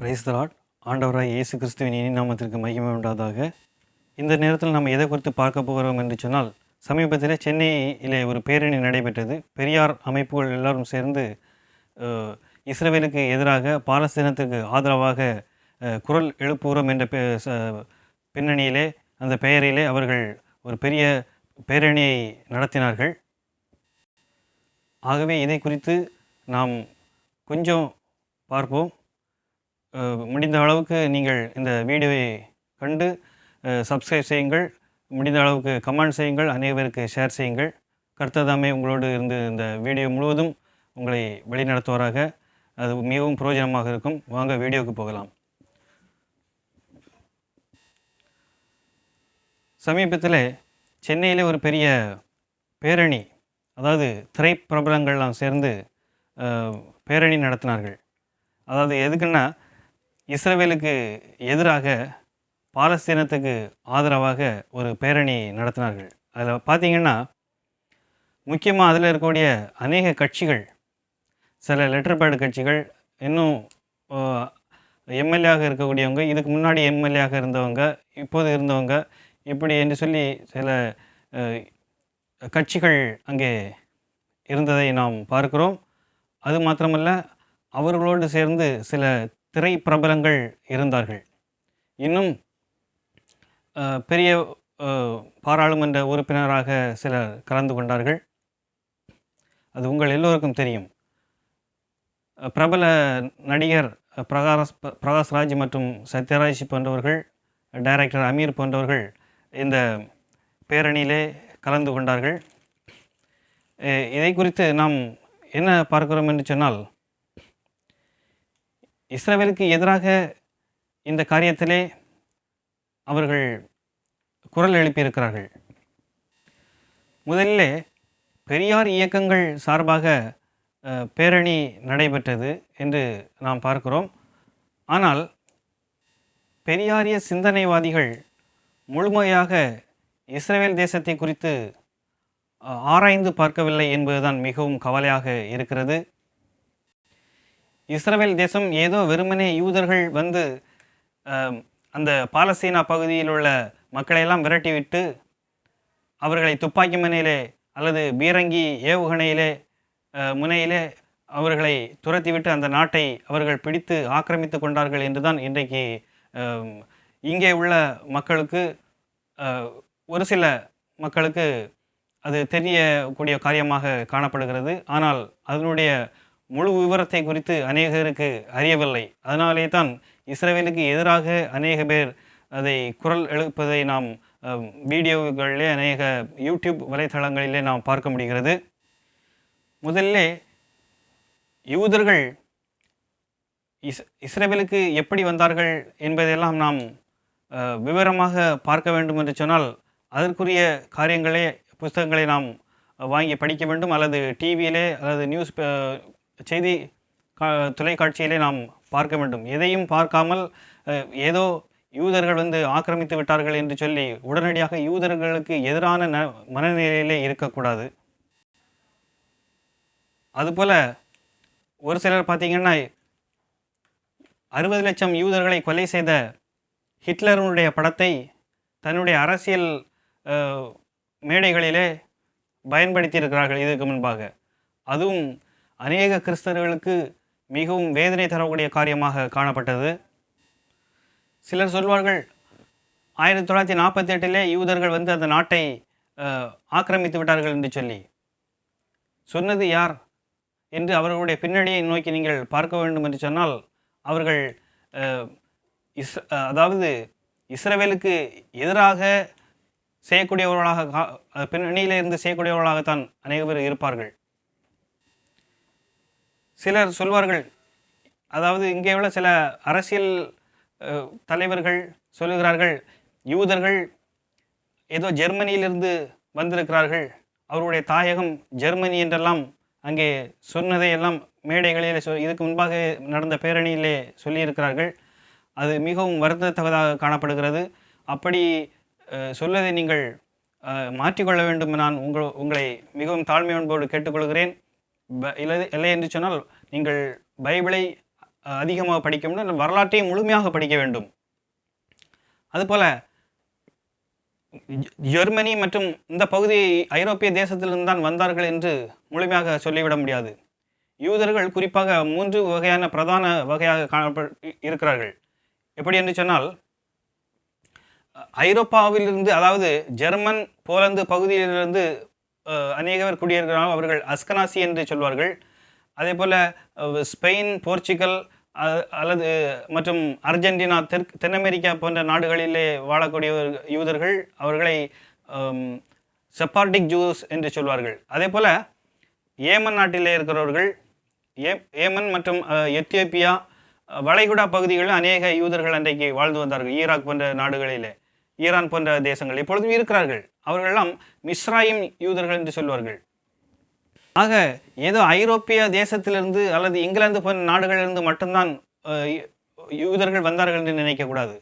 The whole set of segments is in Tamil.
பிரைஸ் தலாட் ஆண்டவராக இயேசு கிறிஸ்துவின் இனி நாமத்திற்கு மகிமை உண்டாதாக. இந்த நேரத்தில் நம்ம எதை குறித்து பார்க்க போகிறோம் என்று சொன்னால் சமீபத்தில் சென்னையிலே ஒரு பேரணி நடைபெற்றது. பெரியார் அமைப்புகள் எல்லாரும் சேர்ந்து இஸ்ரேலுக்கு எதிராக பாலஸ்தீனத்துக்கு ஆதரவாக குரல் எழுப்புகிறோம் என்ற பெ- பின்னணியிலே அந்த பெயரிலே அவர்கள் ஒரு பெரிய பேரணியை நடத்தினார்கள். ஆகவே இதை குறித்து நாம் கொஞ்சம் பார்ப்போம். முடிந்த அளவுக்கு நீங்கள் இந்த வீடியோவை கண்டு சப்ஸ்கிரைப் செய்யுங்கள். முடிந்த அளவுக்கு கமெண்ட் செய்யுங்கள். அனைவருக்கு ஷேர் செய்யுங்கள். கர்த்ததாமே உங்களோடு இருந்து இந்த வீடியோ முழுவதும் உங்களை வழிநடத்துவாராக. அது மிகவும் பிரயோஜனமாக இருக்கும். வாங்க வீடியோவுக்கு போகலாம். சமீபத்தில் சென்னையில் ஒரு பெரிய பேரணி அதாவது திரைப்பிரபலங்கள்லாம் சேர்ந்து பேரணி நடத்தினார்கள். அதாவது எதுக்குன்னா இஸ்ரேவேலுக்கு எதிராக பாலஸ்தீனத்துக்கு ஆதரவாக ஒரு பேரணி நடத்தினார்கள். அதில் பார்த்தீங்கன்னா முக்கியமாக அதில் இருக்கக்கூடிய அநேக கட்சிகள் சில லெட்டர் பேடு கட்சிகள் இன்னும் எம்எல்ஏவாக இருக்கக்கூடியவங்க இதுக்கு முன்னாடி எம்எல்ஏவாக இருந்தவங்க இப்போது இருந்தவங்க இப்படி என்று சொல்லி சில கட்சிகள் அங்கே இருந்ததை நாம் பார்க்கிறோம். அது மாத்திரமல்ல அவர்களோடு சேர்ந்து சில திரை பிரபலங்கள் இருந்தார்கள். இன்னும் பெரிய பாராளுமன்ற உறுப்பினராக சிலர் கலந்து கொண்டார்கள். அது உங்கள் எல்லோருக்கும் தெரியும். பிரபல நடிகர் பிரகாஷ் பிரகாஷ்ராஜ் மற்றும் சத்யராஜ் போன்றவர்கள் டைரக்டர் அமீர் போன்றவர்கள் இந்த பேரணியிலே கலந்து கொண்டார்கள். இதை குறித்து நாம் என்ன பார்க்கிறோம் என்று சொன்னால் இஸ்ரவேலுக்கு எதிராக இந்த காரியத்திலே அவர்கள் குரல் எழுப்பியிருக்கிறார்கள். முதலிலே பெரியார் இயக்கங்கள் சார்பாக பேரணி நடைபெற்றது என்று நாம் பார்க்கிறோம். ஆனால் பெரியாரிய சிந்தனைவாதிகள் முழுமையாக இஸ்ரேல் தேசத்தை குறித்து ஆராய்ந்து பார்க்கவில்லை என்பதுதான் மிகவும் கவலையாக இருக்கிறது. இஸ்ரேல் தேசம் ஏதோ வெறுமனே யூதர்கள் வந்து அந்த பாலஸ்தீனா பகுதியில் உள்ள மக்களையெல்லாம் விரட்டிவிட்டு அவர்களை துப்பாக்கி முனையிலே அல்லது பீரங்கி ஏவுகணையிலே முனையிலே அவர்களை துரத்திவிட்டு அந்த நாட்டை அவர்கள் பிடித்து ஆக்கிரமித்து கொண்டார்கள் என்றுதான் இன்றைக்கு இங்கே உள்ள மக்களுக்கு ஒரு சில மக்களுக்கு அது தெரியக்கூடிய காரியமாக காணப்படுகிறது. ஆனால் அதனுடைய முழு விவரத்தை குறித்து அநேகருக்கு அறியவில்லை. அதனாலே தான் இஸ்ரேலுக்கு எதிராக அநேக பேர் அதை குரல் எழுப்பதை நாம் வீடியோக்களிலே அநேக யூடியூப் வலைத்தளங்களிலே நாம் பார்க்க முடிகிறது. முதல்ல யூதர்கள் இஸ் இஸ்ரேலுக்கு எப்படி வந்தார்கள் என்பதையெல்லாம் நாம் விவரமாக பார்க்க வேண்டும் என்று சொன்னால் அதற்குரிய காரியங்களே புஸ்தகங்களை நாம் வாங்கி படிக்க வேண்டும் அல்லது டிவியிலே அல்லது நியூஸ் செய்தி கா தொலைக்காட்சியிலே நாம் பார்க்க வேண்டும். எதையும் பார்க்காமல் ஏதோ யூதர்கள் வந்து ஆக்கிரமித்து விட்டார்கள் என்று சொல்லி உடனடியாக யூதர்களுக்கு எதிரான ந மனநிலையிலே இருக்கக்கூடாது. அதுபோல் ஒரு சிலர் பார்த்தீங்கன்னா அறுபது லட்சம் யூதர்களை கொலை செய்த ஹிட்லருடைய படத்தை தன்னுடைய அரசியல் மேடைகளிலே பயன்படுத்தியிருக்கிறார்கள். இதுக்கு முன்பாக. அதுவும் அநேக கிறிஸ்தவர்களுக்கு மிகவும் வேதனை தரக்கூடிய காரியமாக காணப்பட்டது. சிலர் சொல்வார்கள் ஆயிரத்தி தொள்ளாயிரத்தி நாற்பத்தி எட்டிலே யூதர்கள் வந்து அந்த நாட்டை ஆக்கிரமித்து விட்டார்கள் என்று சொல்லி. சொன்னது யார் என்று அவர்களுடைய பின்னணியை நோக்கி நீங்கள் பார்க்க வேண்டும் என்று சொன்னால் அவர்கள் இஸ் அதாவது இஸ்ரேவேலுக்கு எதிராக செய்யக்கூடியவர்களாக கா- அஹ், இருந்து செய்யக்கூடியவர்களாகத்தான் அநேக பேர் இருப்பார்கள். சிலர் சொல்வார்கள். அதாவது இங்கே உள்ள சில அரசியல் தலைவர்கள் சொல்லுகிறார்கள் யூதர்கள் ஏதோ ஜெர்மனியிலிருந்து வந்திருக்கிறார்கள் அவருடைய தாயகம் ஜெர்மனி என்றெல்லாம் அங்கே சொன்னதையெல்லாம் மேடைகளில் சொ இதுக்கு முன்பாக நடந்த பேரணியிலே சொல்லியிருக்கிறார்கள். அது மிகவும் வருந்தத்தக்கதாக காணப்படுகிறது. அப்படி சொல்வதை நீங்கள் மாற்றிக்கொள்ள வேண்டும் நான் உங்கள் உங்களை மிகவும் தாழ்மை அன்போடு கேட்டுக்கொள்கிறேன். இல்லை இல்லை என்று சொன்னால் நீங்கள் பைபிளை அதிகமாக படிக்க வேண்டும் வரலாற்றையும் முழுமையாக படிக்க வேண்டும். அதுபோல் ஜெர்மனி மற்றும் இந்த பகுதி ஐரோப்பிய தேசத்திலிருந்து தான் வந்தார்கள் என்று முழுமையாக சொல்லிவிட முடியாது. யூதர்கள் குறிப்பாக மூன்று வகையான பிரதான வகையாக காணப்ப இருக்கிறார்கள். எப்படி என்று சொன்னால் ஐரோப்பாவிலிருந்து அதாவது ஜெர்மன் போலந்து பகுதியிலிருந்து அநேக பேர் குடியேறுகிறார்கள். அவர்கள் அஸ்கனாசி என்று சொல்வார்கள். அதே போல் ஸ்பெயின் போர்ச்சுகல் அல்லது மற்றும் அர்ஜென்டினா தெற்கு தென் அமெரிக்கா போன்ற நாடுகளிலே வாழக்கூடிய யூதர்கள் அவர்களை செப்பார்டிக் ஜூஸ் என்று சொல்வார்கள். அதே போல் ஏமன் நாட்டிலே இருக்கிறவர்கள் ஏ ஏமன் மற்றும் எத்தியோப்பியா வளைகுடா பகுதிகளில் அநேக யூதர்கள் அன்றைக்கு வாழ்ந்து வந்தார்கள் ஈராக் போன்ற நாடுகளிலே. ஈரான் போன்ற தேசங்கள் இப்பொழுதும் இருக்கிறார்கள். அவர்களெல்லாம் மிஸ்ராயிம் யூதர்கள் என்று சொல்வார்கள். ஆக ஏதோ ஐரோப்பிய தேசத்திலிருந்து அல்லது இங்கிலாந்து போன்ற நாடுகளிலிருந்து மட்டும்தான் யூதர்கள் வந்தார்கள் என்று நினைக்கக்கூடாது.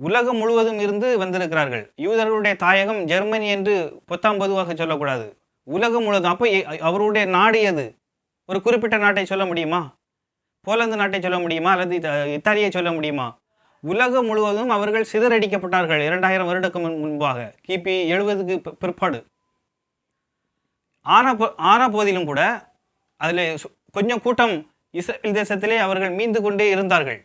உலகம் முழுவதும் இருந்து வந்திருக்கிறார்கள். யூதர்களுடைய தாயகம் ஜெர்மனி என்று பொத்தாம் பொதுவாக சொல்லக்கூடாது. உலகம் முழுவதும் அப்போ அவருடைய நாடு எது? ஒரு குறிப்பிட்ட நாட்டை சொல்ல முடியுமா? போலந்து நாட்டை சொல்ல முடியுமா? அல்லது இத்தாலியை சொல்ல முடியுமா? உலகம் முழுவதும் அவர்கள் சிதறடிக்கப்பட்டார்கள் இரண்டாயிரம் வருடக்கு முன் முன்பாக. கிபி எழுபதுக்கு பிற்பாடு. ஆன போ ஆன போதிலும் கூட அதில் கொஞ்சம் கூட்டம் இஸ்ரேல் தேசத்திலே அவர்கள் மீந்து கொண்டே இருந்தார்கள்.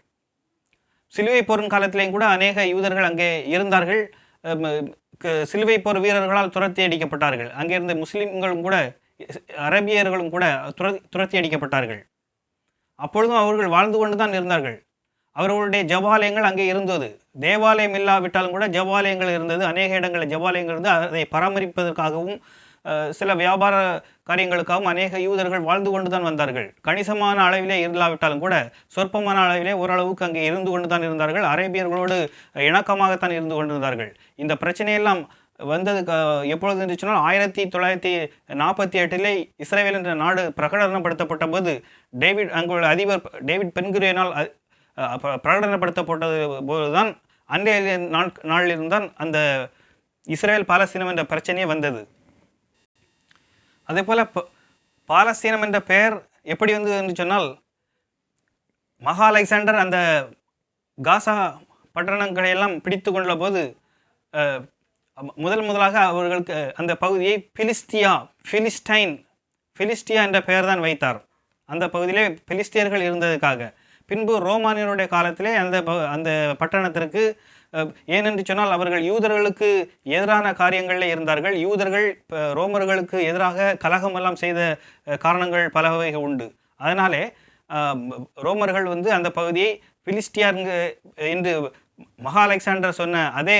சிலுவை போரின் காலத்திலேயும் கூட அநேக யூதர்கள் அங்கே இருந்தார்கள். சிலுவை போர் வீரர்களால் துரத்தி அடிக்கப்பட்டார்கள். அங்கே இருந்த கூட அரபியர்களும் கூட துரத்தி அடிக்கப்பட்டார்கள். அப்பொழுதும் அவர்கள் வாழ்ந்து கொண்டு தான் இருந்தார்கள். அவர்களுடைய ஜபாலயங்கள் அங்கே இருந்தது. தேவாலயம் இல்லாவிட்டாலும் கூட ஜபாலயங்கள் இருந்தது. அநேக இடங்களில் ஜபாலயங்கள் இருந்து அதை பராமரிப்பதற்காகவும் சில வியாபார காரியங்களுக்காகவும் அநேக யூதர்கள் வாழ்ந்து கொண்டு தான் வந்தார்கள். கணிசமான அளவிலே இல்லாவிட்டாலும் கூட சொற்பமான அளவிலே ஓரளவுக்கு அங்கே இருந்து கொண்டு தான் இருந்தார்கள். அரேபியர்களோடு இணக்கமாகத்தான் இருந்து கொண்டிருந்தார்கள். இந்த பிரச்சனையெல்லாம் வந்தது எப்பொழுது இருந்துச்சுன்னா ஆயிரத்தி தொள்ளாயிரத்தி நாற்பத்தி எட்டிலே இஸ்ரேல் என்ற நாடு பிரகடனப்படுத்தப்பட்ட போது டேவிட் அங்குள்ள அதிபர் டேவிட் பென்குரியனால் பிரகடனப்படுத்தப்பட்டது போதுதான் அன்றைய நாள் நாளிலிருந்தான் அந்த இஸ்ரேல் பாலஸ்தீனம் என்ற பிரச்சனையே வந்தது. அதே போல் பாலஸ்தீனம் என்ற பெயர் எப்படி வந்தது என்று சொன்னால் மகா அலெக்சாண்டர் அந்த காசா பட்டணங்களை எல்லாம் பிடித்து கொண்ட போது முதல் முதலாக அவர்களுக்கு அந்த பகுதியை பிலிஸ்தியா பிலிஸ்டைன் பிலிஸ்டியா என்ற பெயர் தான் வைத்தார். அந்த பகுதியிலே பிலிஸ்தியர்கள் இருந்ததுக்காக. பின்பு ரோமானியருடைய காலத்திலே அந்த ப- அந்த பட்டணத்திற்கு ஏனென்று சொன்னால் அவர்கள் யூதர்களுக்கு எதிரான காரியங்களில் இருந்தார்கள். யூதர்கள் ரோமர்களுக்கு எதிராக கலகமெல்லாம் செய்த காரணங்கள் பல வகை உண்டு. அதனாலே ரோமர்கள் வந்து அந்த பகுதியை பிலிஸ்டியாருங்க என்று மகா அலெக்சாண்டர் சொன்ன அதே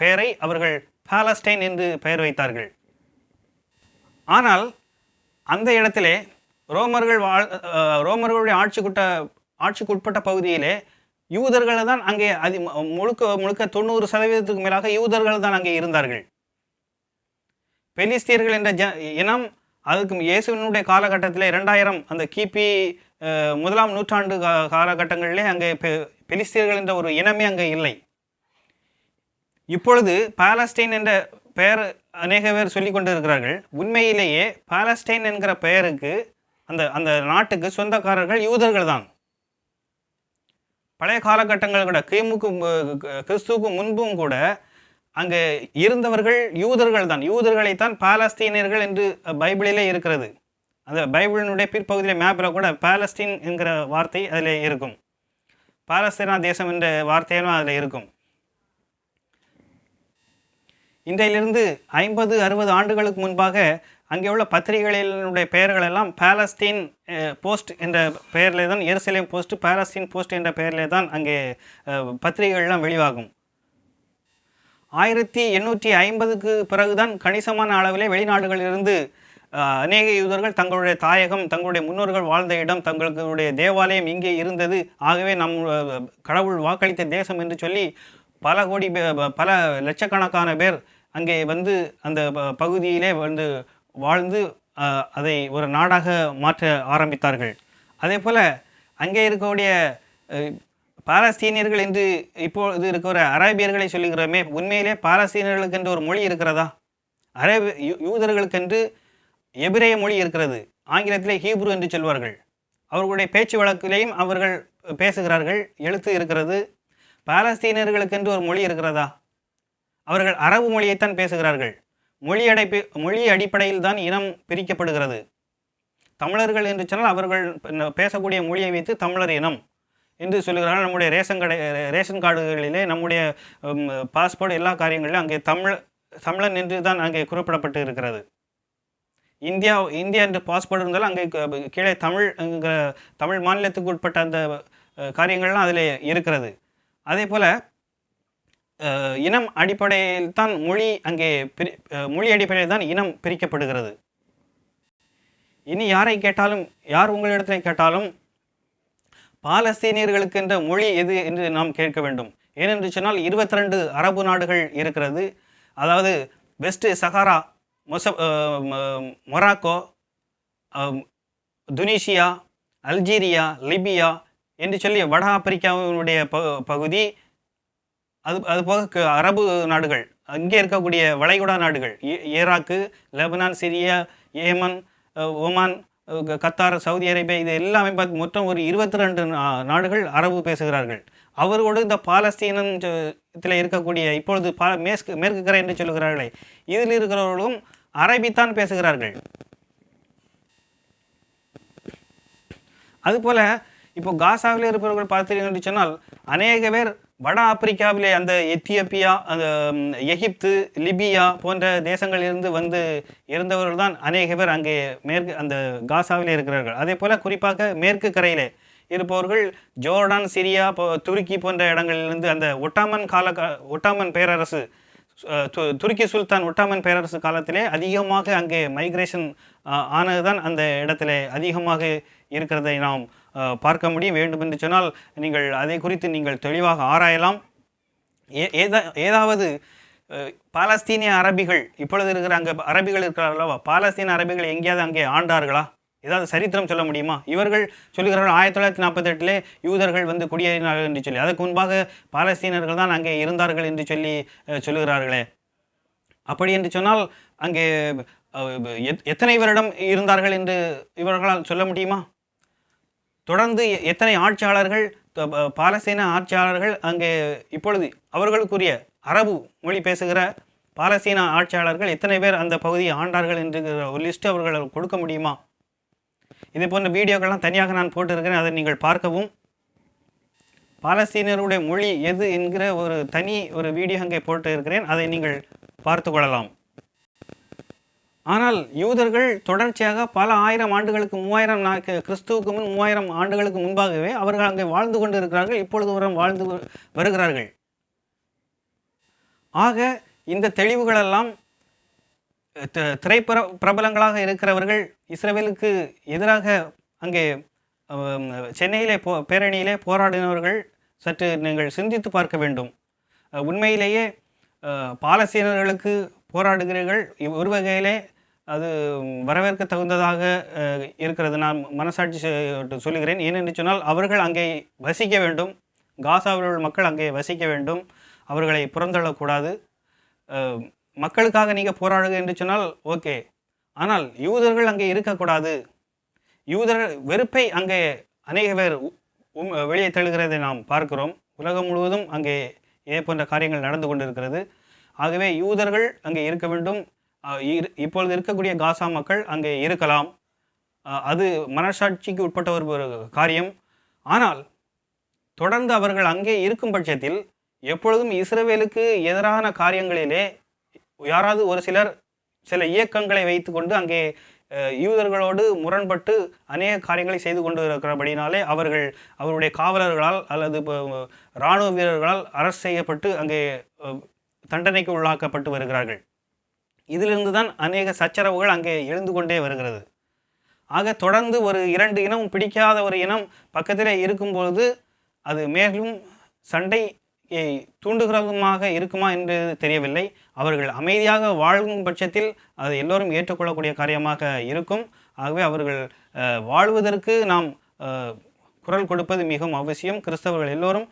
பெயரை அவர்கள் பாலஸ்டைன் என்று பெயர் வைத்தார்கள். ஆனால் அந்த இடத்திலே ரோமர்கள் வாழ் ரோமர்களுடைய ஆட்சிக்குட்ட ஆட்சிக்கு ஆட்சிக்குட்பட்ட பகுதியிலே யூதர்களை தான் அங்கே அதி முழுக்க முழுக்க தொண்ணூறு சதவீதத்துக்கு மேலாக யூதர்கள் தான் அங்கே இருந்தார்கள். பெலிஸ்தீர்கள் என்ற ஜ இனம் அதுக்கு இயேசுவினுடைய காலகட்டத்தில் இரண்டாயிரம் அந்த கிபி முதலாம் நூற்றாண்டு கா- காலகட்டங்களிலே அங்கே பெ- பெலிஸ்தீர்கள் என்ற ஒரு இனமே அங்கே இல்லை. இப்பொழுது பாலஸ்டைன் என்ற பெயர் அநேக பேர் சொல்லிக் கொண்டு இருக்கிறார்கள் உண்மையிலேயே பாலஸ்டைன் என்கிற பெயருக்கு அந்த அந்த நாட்டுக்கு சொந்தக்காரர்கள் யூதர்கள் தான். பழைய காலகட்டங்கள் கூட கிமுக்கு மு- கிறிஸ்துவுக்கு முன்பும் கூட அங்கே இருந்தவர்கள் யூதர்கள் தான். யூதர்களைத்தான் பாலஸ்தீனியர்கள் என்று பைபிளிலே இருக்கிறது. அந்த பைபிளினுடைய பிற்பகுதியில் மேப்பில் கூட பாலஸ்தீன் என்கிற வார்த்தை அதில் இருக்கும். பாலஸ்தீனா தேசம் என்ற வார்த்தையெல்லாம் அதில் இருக்கும். இன்றையிலிருந்து ஐம்பது அறுபது ஆண்டுகளுக்கு முன்பாக அங்கே உள்ள பத்திரிகைகளினுடைய பெயர்கள் எல்லாம் பாலஸ்தீன் போஸ்ட் என்ற பெயரிலே தான் எருசலேம் போஸ்ட் பாலஸ்தீன் போஸ்ட் என்ற பெயரிலே தான் அங்கே பத்திரிகைகள்லாம் வெளிவாகும். ஆயிரத்தி எண்ணூற்றி ஐம்பதுக்கு பிறகுதான் கணிசமான அளவிலே வெளிநாடுகளிலிருந்து அநேக யூதர்கள் தங்களுடைய தாயகம் தங்களுடைய முன்னோர்கள் வாழ்ந்த இடம் தங்களுடைய தேவாலயம் இங்கே இருந்தது. ஆகவே நம் கடவுள் வாக்களித்த தேசம் என்று சொல்லி பல கோடி பே- பல லட்சக்கணக்கான பேர் அங்கே வந்து அந்த ப- பகுதியிலே வந்து வாழ்ந்து அதை ஒரு நாடாக மாற்ற ஆரம்பித்தார்கள். அதே போல் அங்கே இருக்கக்கூடிய பாலஸ்தீனியர்கள் என்று இப்பொழுது இருக்கிற அரேபியர்களை சொல்லுகிறோமே உண்மையிலே பாலஸ்தீனியர்களுக்கு என்று ஒரு மொழி இருக்கிறதா? அரேபி யூதர்களுக்கென்று எபிரேய மொழி இருக்கிறது. ஆங்கிலத்திலே ஹீப்ரு என்று சொல்வார்கள். அவர்களுடைய பேச்சு வழக்கிலேயும் அவர்கள் பேசுகிறார்கள் எழுத்து இருக்கிறது. பாலஸ்தீனியர்களுக்கென்று ஒரு மொழி இருக்கிறதா? அவர்கள் அரபு மொழியைத்தான் பேசுகிறார்கள். மொழி அடைப்பு மொழி அடிப்படையில் தான் இனம் பிரிக்கப்படுகிறது. தமிழர்கள் என்று சொன்னால் அவர்கள் பேசக்கூடிய மொழியை வைத்து தமிழர் இனம் என்று சொல்லுகிறார்கள் நம்முடைய ரேஷன் கடை ரேஷன் கார்டுகளிலே நம்முடைய பாஸ்போர்ட் எல்லா காரியங்களிலும் அங்கே தமிழ் தமிழன் என்று தான் அங்கே குறிப்பிடப்பட்டு இருக்கிறது. இந்தியா இந்தியா என்ற பாஸ்போர்ட் இருந்தாலும் அங்கே கீழே தமிழ் தமிழ் மாநிலத்துக்கு உட்பட்ட அந்த காரியங்கள்லாம் அதில் இருக்கிறது. அதே போல் இனம் அடிப்படையில் தான் மொழி அங்கே பிரி மொழி அடிப்படையில் தான் இனம் பிரிக்கப்படுகிறது. இனி யாரை கேட்டாலும் யார் உங்களிடத்தில் கேட்டாலும் பாலஸ்தீனியர்களுக்கு என்ற மொழி எது என்று நாம் கேட்க வேண்டும். ஏனென்று சொன்னால் இருபத்தி ரெண்டு அரபு நாடுகள் இருக்கிறது. அதாவது வெஸ்ட் சஹாரா மொச ம- மொராக்கோ துனிஷியா அல்ஜீரியா லிபியா என்று சொல்லி வட ஆப்பிரிக்காவினுடைய பகுதி அது அது போக க- அரபு நாடுகள் அங்கே இருக்கக்கூடிய வளைகுடா நாடுகள் Iraq Lebanon Syria Yemen Oman க- கத்தார் சவுதி அரேபியா இது எல்லாமே பார்த்து மொத்தம் ஒரு இருபத்தி ரெண்டு நாடுகள் அரபு பேசுகிறார்கள். அவரோடு இந்த பாலஸ்தீனம் இதில் இருக்கக்கூடிய இப்பொழுது பா மேற்கு மேற்கு கரை என்று சொல்கிறார்களே இதில் இருக்கிறவர்களும் அரபித்தான் பேசுகிறார்கள். அதுபோல் இப்போ காசாவில் இருப்பவர்கள் பார்த்தீர்கள் என்று சொன்னால் அநேக பேர் வட ஆப்பிரிக்காவிலே அந்த எத்தியோப்பியா அந்த எகிப்து லிபியா போன்ற தேசங்களிலிருந்து வந்து இருந்தவர்கள் தான் அநேக பேர் அங்கே மேற்கு அந்த காசாவிலே இருக்கிறார்கள். அதே போல் குறிப்பாக மேற்கு கரையிலே இருப்பவர்கள் ஜோர்டான் சிரியா போ துருக்கி போன்ற இடங்களிலிருந்து அந்த ஒட்டாமன் கால ஒட்டாமன் பேரரசு துருக்கி சுல்தான் ஒட்டாமன் பேரரசு காலத்திலே அதிகமாக அங்கே மைக்ரேஷன் ஆனதுதான் அந்த இடத்துல அதிகமாக இருக்கிறதை நாம் பார்க்க முடியும். வேண்டும் என்று சொன்னால் நீங்கள் அதை குறித்து நீங்கள் தெளிவாக ஆராயலாம். ஏ ஏதா ஏதாவது பாலஸ்தீனிய அரபிகள் இப்பொழுது இருக்கிற அங்கே அரபிகள் இருக்கிறார்களோ பாலஸ்தீன அரபிகள் எங்கேயாவது அங்கே ஆண்டார்களா? ஏதாவது சரித்திரம் சொல்ல முடியுமா? இவர்கள் சொல்லுகிறார்கள் ஆயிரத்தி தொள்ளாயிரத்தி நாற்பத்தெட்டிலே யூதர்கள் வந்து குடியேறினார்கள் என்று சொல்லி அதற்கு முன்பாக பாலஸ்தீனர்கள் தான் அங்கே இருந்தார்கள் என்று சொல்லி சொல்லுகிறார்களே. அப்படி என்று சொன்னால் அங்கே எத்- எத்தனை வருடம் இருந்தார்கள் என்று இவர்களால் சொல்ல முடியுமா? தொடர்ந்து எ- எத்தனை ஆட்சியாளர்கள் பாலஸ்தீன ஆட்சியாளர்கள் அங்கே இப்பொழுது அவர்களுக்குரிய அரபு மொழி பேசுகிற பாலஸ்தீன ஆட்சியாளர்கள் எத்தனை பேர் அந்த பகுதியை ஆண்டார்கள் என்று ஒரு லிஸ்ட் அவர்கள் கொடுக்க முடியுமா? இதே போன்ற வீடியோக்கள்லாம் தனியாக நான் போட்டிருக்கிறேன். அதை நீங்கள் பார்க்கவும். பாலஸ்தீனருடைய மொழி எது என்கிற ஒரு தனி ஒரு வீடியோ அங்கே போட்டு இருக்கிறேன் அதை நீங்கள் பார்த்து கொள்ளலாம். ஆனால் யூதர்கள் தொடர்ச்சியாக பல ஆயிரம் ஆண்டுகளுக்கு மூவாயிரம் கிறிஸ்துவுக்கு முன் மூவாயிரம் ஆண்டுகளுக்கு முன்பாகவே அவர்கள் அங்கே வாழ்ந்து கொண்டு இருக்கிறார்கள் இப்பொழுது வரும் வாழ்ந்து வருகிறார்கள். ஆக இந்த தெளிவுகளெல்லாம் த- பிரபலங்களாக இருக்கிறவர்கள் இஸ்ரேலுக்கு எதிராக அங்கே சென்னையிலே போ பேரணியிலே போராடினவர்கள் சற்று நீங்கள் சிந்தித்து பார்க்க வேண்டும். உண்மையிலேயே பாலஸ்தீனர்களுக்கு போராடுகிறீர்கள். ஒரு வகையிலே அது வரவேற்க தகுந்ததாக இருக்கிறது. நான் மனசாட்சி செ- சொல்லுகிறேன். ஏனென்று சொன்னால் அவர்கள் அங்கே வசிக்க வேண்டும். காசாவில் உள்ள மக்கள் அங்கே வசிக்க வேண்டும். அவர்களை புறந்தள்ளக்கூடாது. மக்களுக்காக நீங்கள் போராடுங்க என்று சொன்னால் ஓகே. ஆனால் யூதர்கள் அங்கே இருக்கக்கூடாது. யூதர்கள் வெறுப்பை அங்கே அநேக பேர் உம் வெளியே தள்ளுகிறதை நாம் பார்க்கிறோம். உலகம் முழுவதும் அங்கே இதே போன்ற காரியங்கள் நடந்து கொண்டிருக்கிறது. ஆகவே யூதர்கள் அங்கே இருக்க வேண்டும். இரு- இப்பொழுது இருக்கக்கூடிய காசா மக்கள் அங்கே இருக்கலாம். அது மனசாட்சிக்கு உட்பட்ட ஒரு ஒரு காரியம். ஆனால் தொடர்ந்து அவர்கள் அங்கே இருக்கும் பட்சத்தில் எப்பொழுதும் இஸ்ரவேலுக்கு எதிரான காரியங்களிலே யாராவது ஒரு சிலர் சில இயக்கங்களை வைத்துக்கொண்டு அங்கே யூதர்களோடு முரண்பட்டு அநேக காரியங்களை செய்து கொண்டு இருக்கிறபடினாலே அவர்கள் அவருடைய காவலர்களால் அல்லது இப்போ, இராணுவ வீரர்களால் அரசு செய்யப்பட்டு அங்கே தண்டனைக்கு உள்ளாக்கப்பட்டு வருகிறார்கள். இதிலிருந்து தான் அநேக சச்சரவுகள் அங்கே எழுந்து கொண்டே வருகிறது. ஆக தொடர்ந்து ஒரு இரண்டு இனம் பிடிக்காத ஒரு இனம் பக்கத்திலே இருக்கும்பொழுது அது மேலும் சண்டை தூண்டுகிறதுமாக இருக்குமா என்று தெரியவில்லை. அவர்கள் அமைதியாக வாழும் பட்சத்தில் அது எல்லோரும் ஏற்றுக்கொள்ளக்கூடிய காரியமாக இருக்கும். ஆகவே அவர்கள் வாழ்வதற்கு நாம் குரல் கொடுப்பது மிகவும் அவசியம். கிறிஸ்தவர்கள் எல்லோரும்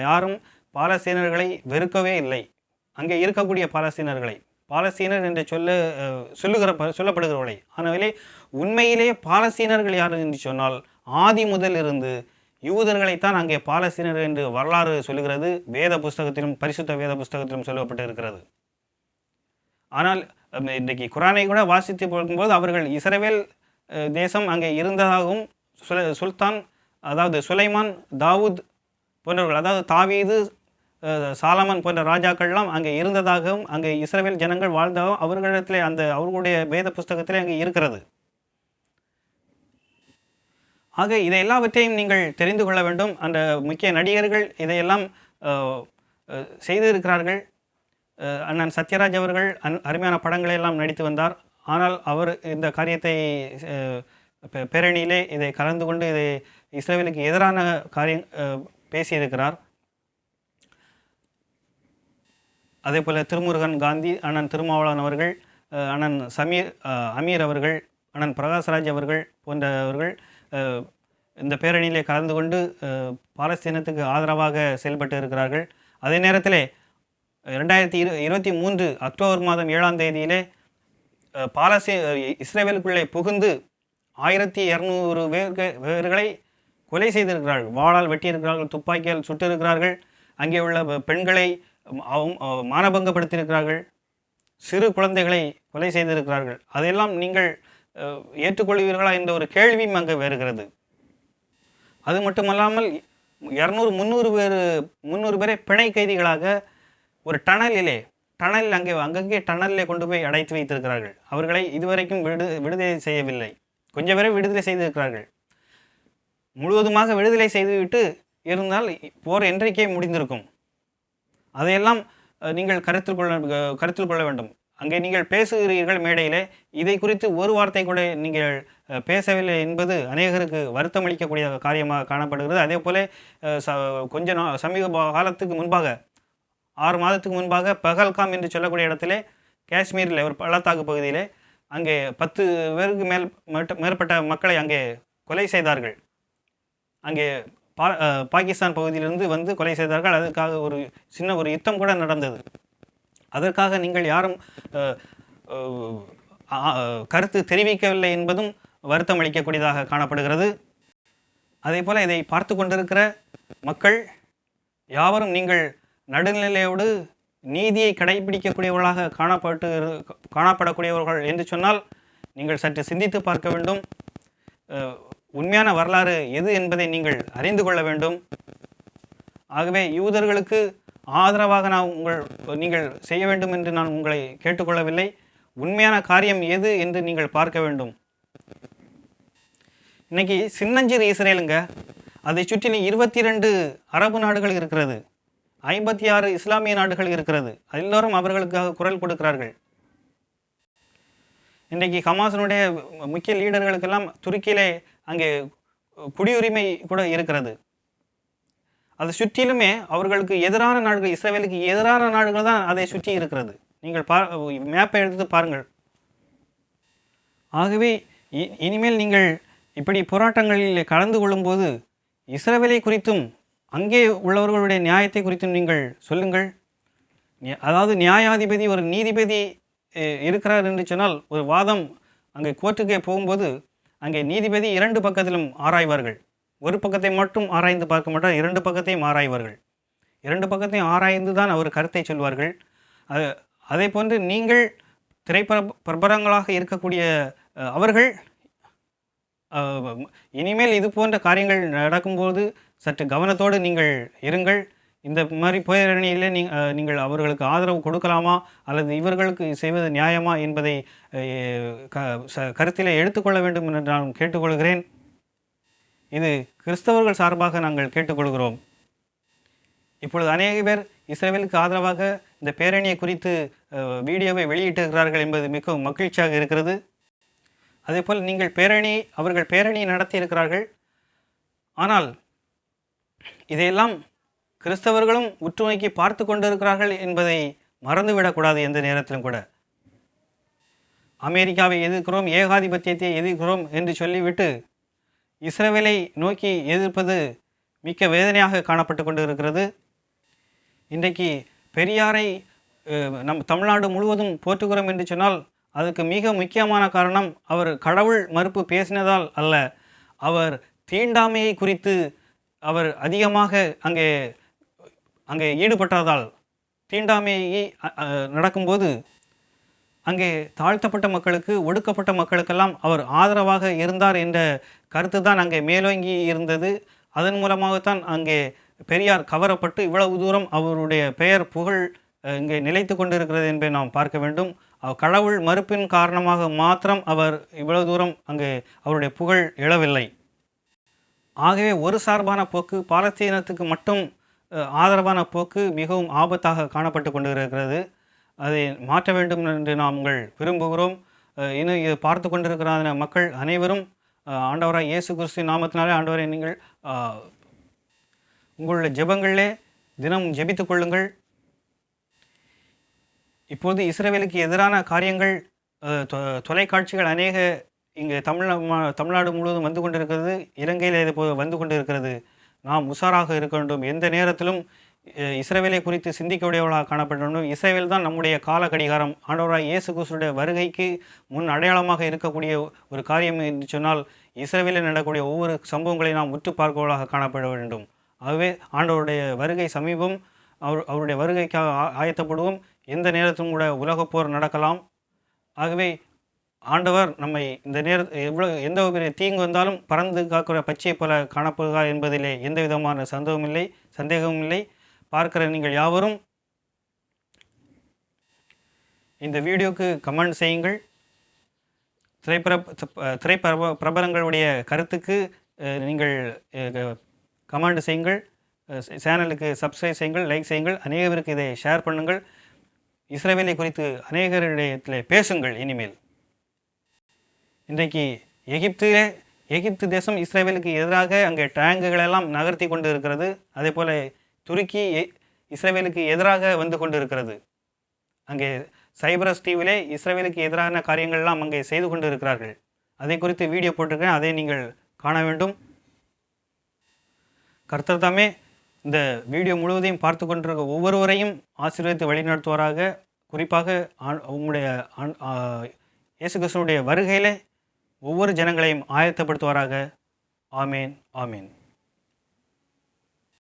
யாரும் பாலஸ்தீனர்களை வெறுக்கவே இல்லை. அங்கே இருக்கக்கூடிய பாலஸ்தீனர்களை பாலஸ்தீனர் என்று சொல்ல சொல்லுகிற ப- சொல்லப்படுகிறவர்களை. ஆனால் உண்மையிலே பாலஸ்தீனர்கள் யார் என்று சொன்னால் ஆதி முதல் இருந்து யூதர்களைத்தான் அங்கே பாலஸ்தீனர் என்று வரலாறு சொல்லுகிறது. வேத புஸ்தகத்திலும் பரிசுத்த வேத புஸ்தகத்திலும் சொல்லப்பட்டு இருக்கிறது ஆனால் இன்றைக்கு குரானை கூட வாசித்து பார்க்கும்போது அவர்கள் இஸ்ரவேல் தேசம் அங்கே இருந்ததாகவும் சுல சுல்தான் அதாவது சுலைமான் தாவூத் போன்றவர்கள் அதாவது தாவீது சாலமன் போன்ற ராஜாக்கள்லாம் அங்கே இருந்ததாகவும் அங்கே இஸ்ரவேல் ஜனங்கள் வாழ்ந்ததாகவும் அவர்களிடத்திலே அந்த அவர்களுடைய வேத புஸ்தகத்திலே அங்கே இருக்கிறது. ஆக இதை எல்லாவற்றையும் நீங்கள் தெரிந்து கொள்ள வேண்டும். அந்த முக்கிய நடிகர்கள் இதையெல்லாம் செய்திருக்கிறார்கள். அண்ணன் சத்யராஜ் அவர்கள் அன் அருமையான படங்களை எல்லாம் நடித்து வந்தார். ஆனால் அவர் இந்த காரியத்தை பே- பேரணியிலே இதை கலந்து கொண்டு இதை இஸ்ரேலுக்கு எதிரான காரியம் பேசியிருக்கிறார். அதே போல் திருமுருகன் காந்தி அண்ணன் திருமாவளவன் அவர்கள் அண்ணன் சமீர் அமீர் அவர்கள் அண்ணன் பிரகாஷ்ராஜ் அவர்கள் போன்றவர்கள் இந்த பேரணியிலே கலந்து கொண்டு பாலஸ்தீனத்துக்கு ஆதரவாக செயல்பட்டு இருக்கிறார்கள். அதே நேரத்தில் ரெண்டாயிரத்தி இரு இருபத்தி மூன்று அக்டோபர் மாதம் ஏழாம் தேதியிலே பாலஸ்தீ இஸ்ரேலுக்குள்ளே புகுந்து ஆயிரத்தி இரநூறு பேர்கள் பேர்களை கொலை செய்திருக்கிறார்கள். வாளால் வெட்டியிருக்கிறார்கள் துப்பாக்கியால் சுட்டிருக்கிறார்கள். அங்கே உள்ள பெண்களை மானபங்கப்படுத்தியிருக்கிறார்கள். சிறு குழந்தைகளை கொலை செய்திருக்கிறார்கள். அதையெல்லாம் நீங்கள் ஏற்றுக்கொள்வீர்களா என்ற ஒரு கேள்வியும் அங்கே வருகிறது. அது மட்டுமல்லாமல் இரநூறு முந்நூறு பேர் முந்நூறு பேரை பிணை கைதிகளாக ஒரு டனலிலே டனல் அங்கே அங்கங்கே டனலிலே கொண்டு போய் அடைத்து வைத்திருக்கிறார்கள். அவர்களை இதுவரைக்கும் விடு விடுதலை செய்யவில்லை. கொஞ்சம் பேரை விடுதலை செய்திருக்கிறார்கள். முழுவதுமாக விடுதலை செய்துவிட்டு இருந்தால் போர் என்றைக்கே முடிந்திருக்கும். அதையெல்லாம் நீங்கள் கருத்தில் கொள்ள கருத்தில் கொள்ள வேண்டும். அங்கே நீங்கள் பேசுகிறீர்கள் மேடையிலே. இதை குறித்து ஒரு வார்த்தை கூட நீங்கள் பேசவில்லை என்பது அநேகருக்கு வருத்தம் அளிக்கக்கூடிய காரியமாக காணப்படுகிறது. அதே போல ச கொஞ்ச நா சமீப காலத்துக்கு முன்பாக ஆறு மாதத்துக்கு முன்பாக பகல்காம் என்று சொல்லக்கூடிய இடத்திலே காஷ்மீரில் ஒரு பள்ளத்தாக்கு பகுதியிலே அங்கே பத்து பேருக்கு மேல் மேற்பட்ட மக்களை அங்கே கொலை செய்தார்கள். அங்கே பா பாகிஸ்தான் பகுதியிலிருந்து வந்து கொலை செய்தார்கள். அதுக்காக ஒரு சின்ன ஒரு யுத்தம் கூட நடந்தது. அதற்காக நீங்கள் யாரும் கருத்து தெரிவிக்கவில்லை என்பதும் வருத்தம் அளிக்கக்கூடியதாக காணப்படுகிறது. அதே போல் இதை பார்த்து கொண்டிருக்கிற மக்கள் யாவரும் நீங்கள் நடுநிலையோடு நீதியை கடைபிடிக்கக்கூடியவர்களாக காணப்பட்டு காணப்படக்கூடியவர்கள் என்று சொன்னால் நீங்கள் சற்று சிந்தித்து பார்க்க வேண்டும். உண்மையான வரலாறு எது என்பதை நீங்கள் அறிந்து கொள்ள வேண்டும். ஆகவே யூதர்களுக்கு ஆதரவாக நான் உங்கள் நீங்கள் செய்ய வேண்டும் என்று நான் உங்களை கேட்டுக்கொள்ளவில்லை. உண்மையான காரியம் எது என்று நீங்கள் பார்க்க வேண்டும். இன்னைக்கு சின்னஞ்சிறு இஸ்ரேலுங்க அதை சுற்றிலும் இருபத்தி ரெண்டு அரபு நாடுகள் இருக்கிறது. ஐம்பத்தி ஆறு இஸ்லாமிய நாடுகள் இருக்கிறது. எல்லோரும் அவர்களுக்காக குரல் கொடுக்கிறார்கள். இன்றைக்கு ஹமாஸினுடைய முக்கிய லீடர்களுக்கெல்லாம் துருக்கியிலே அங்கே குடியுரிமை கூட இருக்கிறது. அதை சுற்றிலுமே அவர்களுக்கு எதிரான நாடுகள் இஸ்ரேலுக்கு எதிரான நாடுகள் தான் அதை சுற்றி இருக்கிறது. நீங்கள் பா மேப்பை எடுத்து பாருங்கள். ஆகவே இ- இனிமேல் நீங்கள் இப்படி போராட்டங்களில் கலந்து கொள்ளும்போது இஸ்ரவேலை குறித்தும் அங்கே உள்ளவர்களுடைய நியாயத்தை குறித்தும் நீங்கள் சொல்லுங்கள். அதாவது நியாயாதிபதி ஒரு நீதிபதி இருக்கிறார் என்று சொன்னால் ஒரு வாதம் அங்கே கோர்ட்டுக்கே போகும்போது அங்கே நீதிபதி இரண்டு பக்கத்திலும் ஆராய்வார்கள். ஒரு பக்கத்தை மட்டும் ஆராய்ந்து பார்க்க மாட்டார் இரண்டு பக்கத்தையும் ஆராய்வார்கள். இரண்டு பக்கத்தையும் ஆராய்ந்து தான் அவர் கருத்தை சொல்வார்கள். அது அதே போன்று நீங்கள் திரைப்பட பிரபலங்களாக இருக்கக்கூடிய அவர்கள் இனிமேல் இது போன்ற காரியங்கள் நடக்கும்போது சற்று கவனத்தோடு நீங்கள் இருங்கள். இந்த மாதிரி பேரணியில் நீ நீங்கள் அவர்களுக்கு ஆதரவு கொடுக்கலாமா? அல்லது இவர்களுக்கு செய்வது நியாயமா? என்பதை க ச- எடுத்துக்கொள்ள வேண்டும் என்று நான் கேட்டுக்கொள்கிறேன். இது கிறிஸ்தவர்கள் சார்பாக நாங்கள் கேட்டுக்கொள்கிறோம். இப்பொழுது அநேக பேர் இஸ்ரேலுக்கு ஆதரவாக இந்த பேரணியை குறித்து வீடியோவை வெளியிட்டிருக்கிறார்கள் என்பது மிகவும் மகிழ்ச்சியாக இருக்கிறது. அதேபோல் நீங்கள் பேரணி அவர்கள் பேரணி நடத்தி இருக்கிறார்கள் ஆனால் இதையெல்லாம் கிறிஸ்தவர்களும் உற்றுநோக்கி பார்த்து கொண்டிருக்கிறார்கள் என்பதை மறந்துவிடக்கூடாது எந்த நேரத்திலும் கூட. அமெரிக்காவை எதிர்க்கிறோம் ஏகாதிபத்தியத்தை எதிர்க்கிறோம் என்று சொல்லிவிட்டு இஸ்ரேலை நோக்கி எதிர்ப்பது மிக்க வேதனையாக காணப்பட்டு கொண்டு இருக்கிறது இன்றைக்கு பெரியாரை நம் தமிழ்நாடு முழுவதும் போற்றுகிறோம் என்று சொன்னால் அதுக்கு மிக முக்கியமான காரணம் அவர் கடவுள் மறுப்பு பேசினதால் அல்ல. அவர் தீண்டாமையை குறித்து அவர் அதிகமாக அங்கே அங்கே ஈடுபட்டதால் தீண்டாமையை நடக்கும்போது அங்கே தாழ்த்தப்பட்ட மக்களுக்கு ஒடுக்கப்பட்ட மக்களுக்கெல்லாம் அவர் ஆதரவாக இருந்தார் என்ற கருத்து தான் அங்கே மேலோங்கி இருந்தது. அதன் மூலமாகத்தான் அங்கே பெரியார் கவரப்பட்டு இவ்வளவு தூரம் அவருடைய பெயர் புகழ் இங்கே நிலைத்து கொண்டிருக்கிறது என்பதை நாம் பார்க்க வேண்டும். கடவுள் மறுப்பின் காரணமாக மாத்திரம் அவர் இவ்வளவு தூரம் அங்கே அவருடைய புகழ் எழவில்லை. ஆகவே ஒரு சார்பான போக்கு பாலஸ்தீனத்துக்கு மட்டும் ஆதரவான போக்கு மிகவும் ஆபத்தாக காணப்பட்டு கொண்டிருக்கிறது. அதை மாற்ற வேண்டும் என்று நாங்கள் விரும்புகிறோம். இன்னும் இது பார்த்து கொண்டிருக்கிற மக்கள் அனைவரும். ஆண்டவராக இயேசு கிறிஸ்து நாமத்தினாலே ஆண்டவரை நீங்கள் உங்களுடைய ஜெபங்களிலே தினம் ஜெபித்துக் கொள்ளுங்கள். இப்போது இஸ்ரேவேலுக்கு எதிரான காரியங்கள் தொ- தொலைக்காட்சிகள் அநேக இங்கே தமிழ் தமிழ்நாடு முழுவதும் வந்து கொண்டிருக்கிறது. இலங்கையில் இது வந்து கொண்டிருக்கிறது. நாம் உஷாராக இருக்க வேண்டும். எந்த நேரத்திலும் இஸ்ரேவேலை குறித்து சிந்திக்கக்கூடியவர்களாக காணப்பட வேண்டும் தான் நம்முடைய கால கடிகாரம் ஆண்டவராய் இயேசு கிறிஸ்துடைய வருகைக்கு முன் அடையாளமாக இருக்கக்கூடிய ஒரு காரியம் என்று சொன்னால் இஸ்ரேவேலில் நடக்கக்கூடிய ஒவ்வொரு சம்பவங்களையும் நாம் உற்று பார்ப்பவர்களாக காணப்பட வேண்டும். ஆகவே ஆண்டவருடைய வருகை சமீபம் அவர் அவருடைய வருகைக்காக ஆ- ஆயத்தப்படுவோம். எந்த நேரத்திலும் கூட உலகப் போர் நடக்கலாம். ஆகவே ஆண்டவர் நம்மை இந்த நேர எவ்வளோ எந்த ஒரு பெரிய தீங்கு வந்தாலும் பறந்து காக்கிற பச்சை போல காணப்படுகிறார் என்பதிலே எந்த விதமான சந்தேகமும் இல்லை சந்தேகமும் இல்லை. பார்க்குற நீங்கள் யாவரும் இந்த வீடியோக்கு கமெண்ட் செய்யுங்கள். திரைப்பட திரைப்பரப பிரபலங்களுடைய கருத்துக்கு நீங்கள் கமெண்ட் செய்யுங்கள். சேனலுக்கு சப்ஸ்கிரைப் செய்யுங்கள் லைக் செய்யுங்கள். அநேகருக்கு இதை ஷேர் பண்ணுங்கள். இஸ்ரேவேலை குறித்து அநேகரிடத்தில் பேசுங்கள் இனிமேல். இன்றைக்கு எகிப்திலே எகிப்து தேசம் இஸ்ரேவேலுக்கு எதிராக அங்கே டேங்குகளெல்லாம் நகர்த்தி கொண்டு இருக்கிறது அதே போல் துருக்கி எ- இஸ்ரேலுக்கு எதிராக வந்து கொண்டு இருக்கிறது அங்கே சைப்ரஸ் தீவிலே இஸ்ரேலுக்கு எதிரான காரியங்கள்லாம் அங்கே செய்து கொண்டு இருக்கிறார்கள் அதை குறித்து வீடியோ போட்டிருக்கேன் அதை நீங்கள் காண வேண்டும். கர்த்தர் தாமே இந்த வீடியோ முழுவதையும் பார்த்து கொண்டிருக்க ஒவ்வொருவரையும் ஆசீர்வதித்து வழிநடத்துவாராக. குறிப்பாக உங்களுடைய இயேசு கிருஷ்ணனுடைய வருகையிலே ஒவ்வொரு ஜனங்களையும் ஆயத்தப்படுத்துவாராக. ஆமேன். ஆமேன்.